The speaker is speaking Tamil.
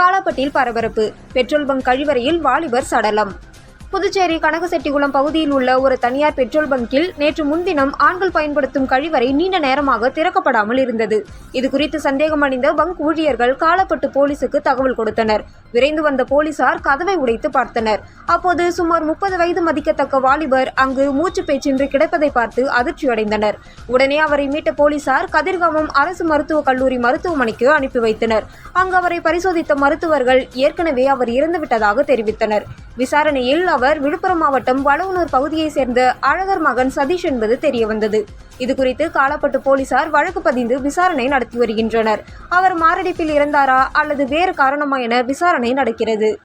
காலாப்பட்டியில் பரபரப்பு. பெட்ரோல் பங்க் கழிவறையில் வாலிபர் சடலம். புதுச்சேரி கனகசெட்டிகுளம் பகுதியில் உள்ள ஒரு தனியார் பெட்ரோல் பங்கில் நேற்று முன்தினம் ஆண்கள் பயன்படுத்தும் கழிவறை நீண்ட நேரமாக திறக்கப்படாமல் இருந்தது. இதுகுறித்து சந்தேகமடைந்த பங்க் ஊழியர்கள் காலப்பட்டு போலீசுக்கு தகவல் கொடுத்தனர். விரைந்து வந்த போலீசார் கதவை உடைத்து பார்த்தனர். அப்போது சுமார் முப்பது வயது மதிக்கத்தக்க வாலிபர் அங்கு மூச்சு பேச்சின்றி கிடப்பதை பார்த்து அதிர்ச்சியடைந்தனர். உடனே அவரை மீட்ட போலீசார் கதிர்காமம் அரசு மருத்துவக் கல்லூரி மருத்துவமனைக்கு அனுப்பி வைத்தனர். அங்கு அவரை பரிசோதித்த மருத்துவர்கள் ஏற்கனவே அவர் இறந்துவிட்டதாக தெரிவித்தனர். விசாரணையில் அவர் விழுப்புரம் மாவட்டம் வளவனூர் பகுதியைச் சேர்ந்த அழகர் மகன் சதீஷ் என்பது தெரியவந்தது. இதுகுறித்து காலப்பட்டு போலீசார் வழக்கு பதிந்து விசாரணை நடத்தி வருகின்றனர். அவர் மாரடைப்பில் இறந்தாரா அல்லது வேறு காரணமா என விசாரணை நடக்கிறது.